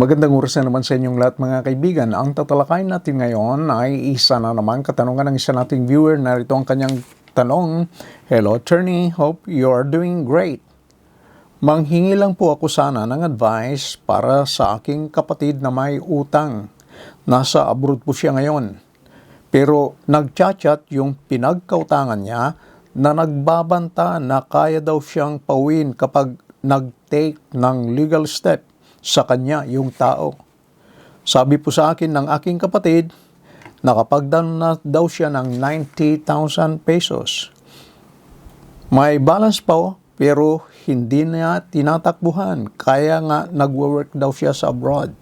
Magandang oras na naman sa inyong lahat mga kaibigan. Ang tatalakayin natin ngayon ay isa na naman katanungan ng isa nating viewer. Narito ang kanyang tanong. Hello attorney, hope you are doing great. Manghingi lang po ako sana ng advice para sa aking kapatid na may utang. Nasa abroad po siya ngayon. Pero nagchat-chat yung pinagkautangan niya na nagbabanta na kaya daw siyang pawin kapag nag-take ng legal step sa kanya yung tao. Sabi po sa akin ng aking kapatid, nakapagdan na daw siya ng 90,000 pesos. May balance pa pero hindi niya tinatakbuhan. Kaya nga nagwo-work daw siya sa abroad.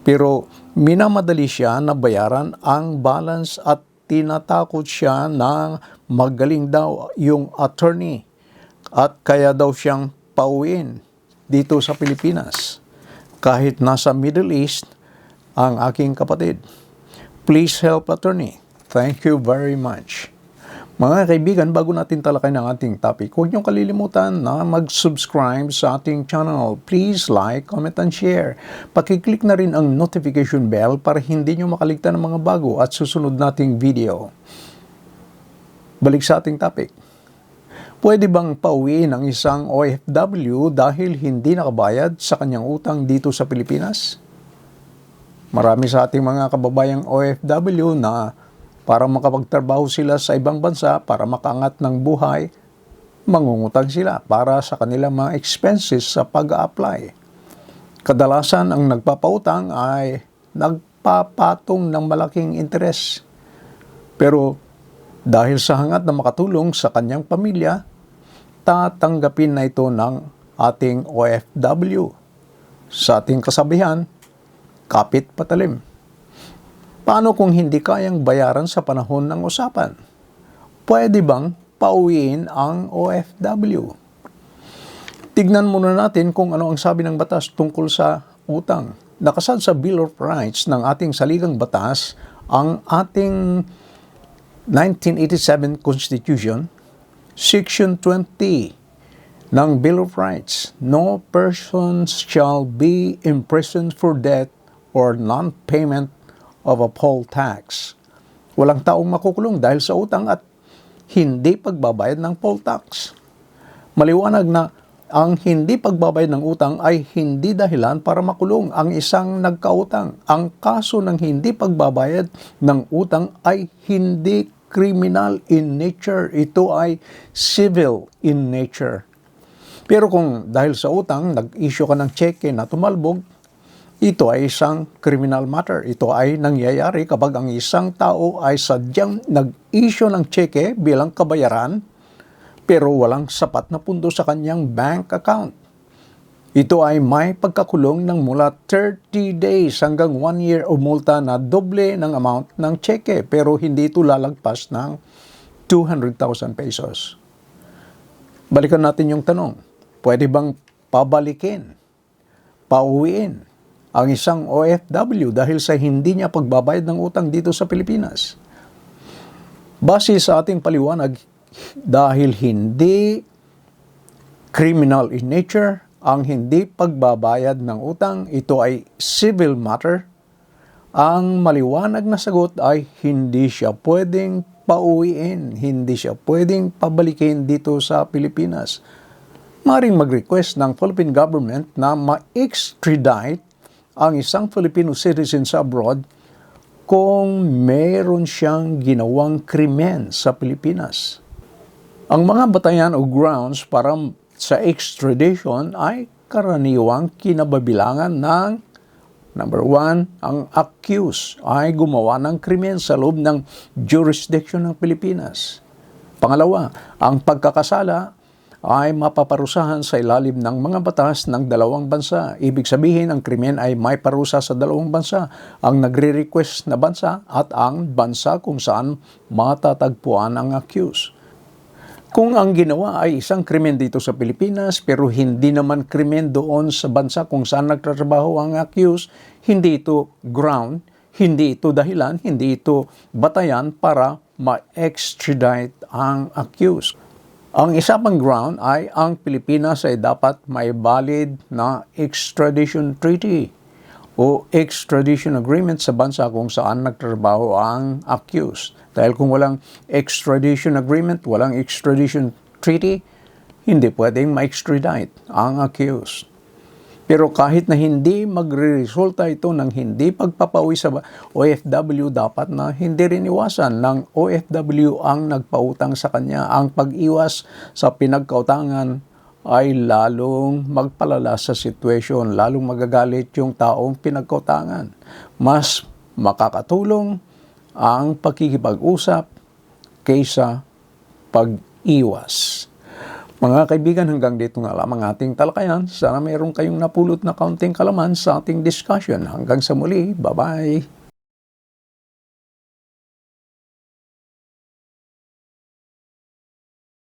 Pero minamadali siya na bayaran ang balance at tinatakot siya na magaling daw yung attorney at kaya daw siyang pauwiin dito sa Pilipinas kahit nasa Middle East ang aking kapatid. Please help attorney. Thank you very much. Mga kaibigan, bago natin talakay ng ating topic, huwag niyong kalilimutan na mag-subscribe sa ating channel. Please like, comment, and share. Pakiclick na rin ang notification bell para hindi niyo makaligtan ng mga bago at susunod nating video. Balik sa ating topic. Pwede bang pauwiin ang isang OFW dahil hindi nakabayad sa kanyang utang dito sa Pilipinas? Marami sa ating mga kababayang OFW na para makapagtrabaho sila sa ibang bansa para makangat ng buhay, mangungutang sila para sa kanilang mga expenses sa pag-apply. Kadalasan ang nagpapautang ay nagpapatong ng malaking interes. Pero dahil sa hangat na makatulong sa kanyang pamilya, tatanggapin na ito ng ating OFW. Sa ating kasabihan, kapit patalim. Paano kung hindi kayang bayaran sa panahon ng usapan? Pwede bang pauwiin ang OFW? Tignan muna natin kung ano ang sabi ng batas tungkol sa utang. Nakasad sa Bill of Rights ng ating saligang batas ang ating 1987 Constitution, Section 20 ng Bill of Rights, no persons shall be imprisoned for debt or non-payment of a poll tax. Walang taong makukulong dahil sa utang at hindi pagbabayad ng poll tax. Maliwanag na ang hindi pagbabayad ng utang ay hindi dahilan para makulong ang isang nagkautang. Ang kaso ng hindi pagbabayad ng utang ay hindi criminal in nature. Ito ay civil in nature. Pero kung dahil sa utang, nag-issue ka ng cheque na tumalbog, ito ay isang criminal matter. Ito ay nangyayari kapag ang isang tao ay sadyang nag-issue ng cheque bilang kabayaran pero walang sapat na pundo sa kanyang bank account. Ito ay may pagkakulong ng mula 30 days hanggang 1 year o multa na doble ng amount ng cheque pero hindi ito lalagpas ng 200,000 pesos. Balikan natin yung tanong. Pwede bang pabalikin, pauwiin ang isang OFW dahil sa hindi niya pagbabayad ng utang dito sa Pilipinas? Base sa ating paliwanag, dahil hindi criminal in nature, ang hindi pagbabayad ng utang, ito ay civil matter. Ang maliwanag na sagot ay hindi siya pwedeng pauwiin, hindi siya pwedeng pabalikin dito sa Pilipinas. Maring mag-request ng Philippine government na ma-extradite ang isang Filipino citizen sa abroad kung meron siyang ginawang krimen sa Pilipinas. Ang mga batayan o grounds para sa extradition ay karaniwang kinababilangan ng Number one, ang accused ay gumawa ng krimen sa loob ng jurisdiction ng Pilipinas. Pangalawa, ang pagkakasala ay mapaparusahan sa ilalim ng mga batas ng dalawang bansa. Ibig sabihin, ang krimen ay may parusa sa dalawang bansa, ang nagre-request na bansa at ang bansa kung saan matatagpuan ang accused. Kung ang ginawa ay isang krimen dito sa Pilipinas pero hindi naman krimen doon sa bansa kung saan nagtatrabaho ang accused, hindi ito ground, hindi ito dahilan, hindi ito batayan para ma-extradite ang accused. Ang isa pang ground ay ang Pilipinas ay dapat may valid na extradition treaty o extradition agreement sa bansa kung saan nagtrabaho ang accused. Dahil kung walang extradition agreement, walang extradition treaty, hindi pwedeng ma-extradite ang accused. Pero kahit na hindi magre-resulta ito ng hindi pagpapawi sa OFW, dapat na hindi rin iwasan ng OFW ang nagpautang sa kanya. Ang pag-iwas sa pinagkautangan ay lalong magpalala sa situation, lalong magagalit yung taong pinagkautangan. Mas makakatulong ang pakikipag-usap kaysa pag-iwas. Mga kaibigan, hanggang dito nga lamang ating talakayan. Sana mayroon kayong napulot na kaunting kalaman sa ating discussion. Hanggang sa muli, bye-bye!